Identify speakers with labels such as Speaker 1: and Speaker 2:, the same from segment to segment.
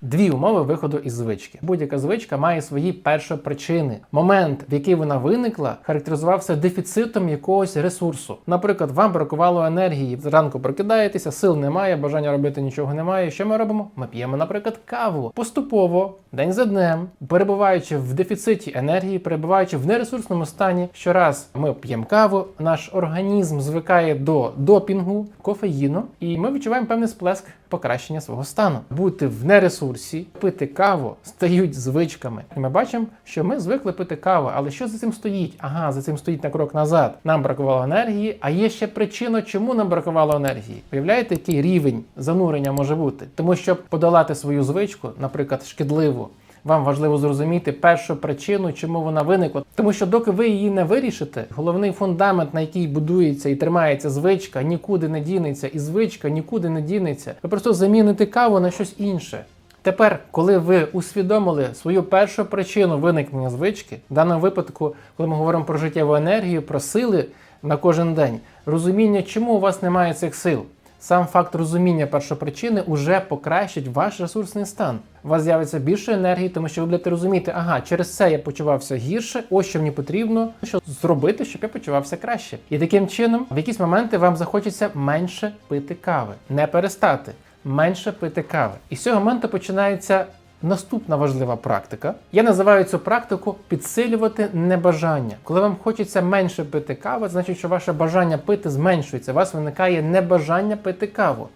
Speaker 1: Дві умови виходу із звички. Будь-яка звичка має свої першопричини. Момент, в який вона виникла, характеризувався дефіцитом якогось ресурсу. Наприклад, вам бракувало енергії. Зранку прокидаєтеся, сил немає, бажання робити нічого немає. Що ми робимо? Ми п'ємо, наприклад, каву. Поступово, день за днем, перебуваючи в дефіциті енергії, перебуваючи в нересурсному стані, щораз ми п'ємо каву, наш організм звикає до допінгу, кофеїну, і ми відчуваємо певний сплеск покращення свого стану. Бути в нересурсі, пити каву стають звичками. І ми бачимо, що ми звикли пити каву, але що за цим стоїть? Ага, за цим стоїть на крок назад. Нам бракувало енергії, а є ще причина, чому нам бракувало енергії. Уявляєте, який рівень занурення може бути? Тому щоб подолати свою звичку, наприклад, шкідливу. Вам важливо зрозуміти першу причину, чому вона виникла. Тому що доки ви її не вирішите, головний фундамент, на який будується і тримається звичка, нікуди не дінеться, і звичка нікуди не дінеться. Ви просто заміните каву на щось інше. Тепер, коли ви усвідомили свою першу причину виникнення звички, в даному випадку, коли ми говоримо про життєву енергію, про сили на кожен день, розуміння, чому у вас немає цих сил. Сам факт розуміння першопричини уже покращить ваш ресурсний стан. У вас з'явиться більше енергії, тому що ви будете розуміти, ага, через це я почувався гірше, ось що мені потрібно, що зробити, щоб я почувався краще. І таким чином, в якісь моменти вам захочеться менше пити кави, не перестати, менше пити кави. І з цього моменту починається Наступна важлива практика. Я називаю цю практику підсилювати небажання. Коли вам хочеться менше пити кави, значить, що ваше бажання пити зменшується. У вас виникає небажання пити каву.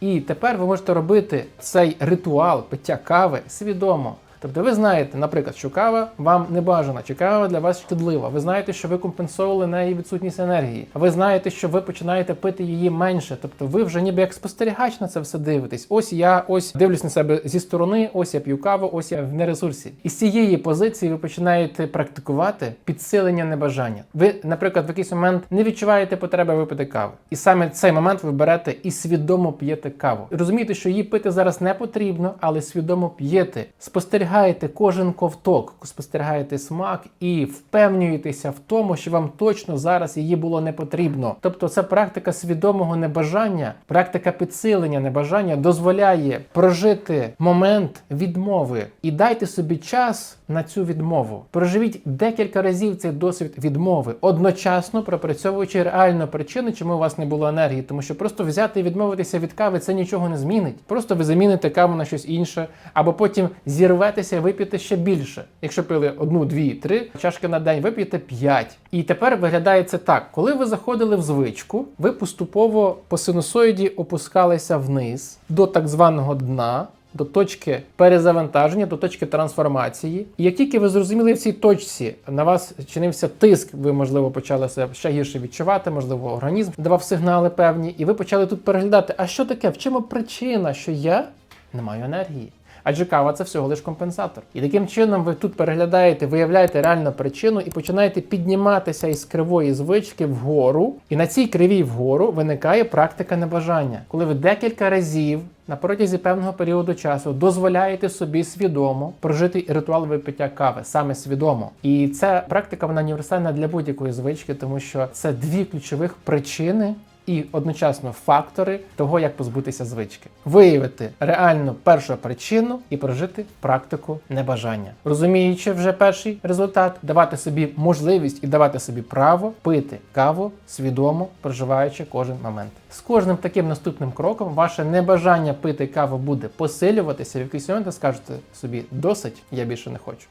Speaker 1: І тепер ви можете робити цей ритуал пиття кави свідомо. Тобто ви знаєте, наприклад, що кава вам не бажана, чи кава для вас шкідлива. Ви знаєте, що ви компенсували неї відсутність енергії. Ви знаєте, що ви починаєте пити її менше. Тобто ви вже ніби як спостерігач на це все дивитесь. Ось я ось дивлюсь на себе зі сторони, ось я п'ю каву, ось я в нересурсі. І з цієї позиції ви починаєте практикувати підсилення небажання. Ви, наприклад, в якийсь момент не відчуваєте потреби випити каву. І саме цей момент ви берете і свідомо п'єте каву. Розумієте, що її пити зараз не потрібно, але свідомо п'єте. Спостерігаєте кожен ковток, спостерігаєте смак і впевнюєтеся в тому, що вам точно зараз її було не потрібно. Тобто, це практика свідомого небажання, практика підсилення небажання дозволяє прожити момент відмови і дайте собі час на цю відмову. Проживіть декілька разів цей досвід відмови, одночасно пропрацьовуючи реальну причину, чому у вас не було енергії, тому що просто взяти і відмовитися від кави це нічого не змінить. Просто ви заміните каву на щось інше, або потім зірветеся і ще більше. Якщо пили одну, дві, три чашки на день, вип'єте п'ять. І тепер виглядає це так: коли ви заходили в звичку, ви поступово по синусоїді опускалися вниз до так званого дна. До точки перезавантаження, до точки трансформації. І як тільки ви зрозуміли в цій точці, на вас чинився тиск, ви, можливо, почали себе ще гірше відчувати, можливо, організм давав сигнали певні, і ви почали тут переглядати, а що таке, в чому причина, що я не маю енергії? Адже кава це всього лиш компенсатор. І таким чином ви тут переглядаєте, виявляєте реальну причину і починаєте підніматися із кривої звички вгору. І на цій кривій вгору виникає практика небажання, коли ви декілька разів. На протязі певного періоду часу дозволяєте собі свідомо прожити ритуал випиття кави, саме свідомо. І ця практика вона універсальна для будь-якої звички, тому що це дві ключових причини і одночасно фактори того, як позбутися звички, виявити реальну першу причину і прожити практику небажання, розуміючи вже перший результат, давати собі можливість і давати собі право пити каву свідомо проживаючи кожен момент. З кожним таким наступним кроком ваше небажання пити каву буде посилюватися. В якийсь момент ви скажете собі досить, я більше не хочу.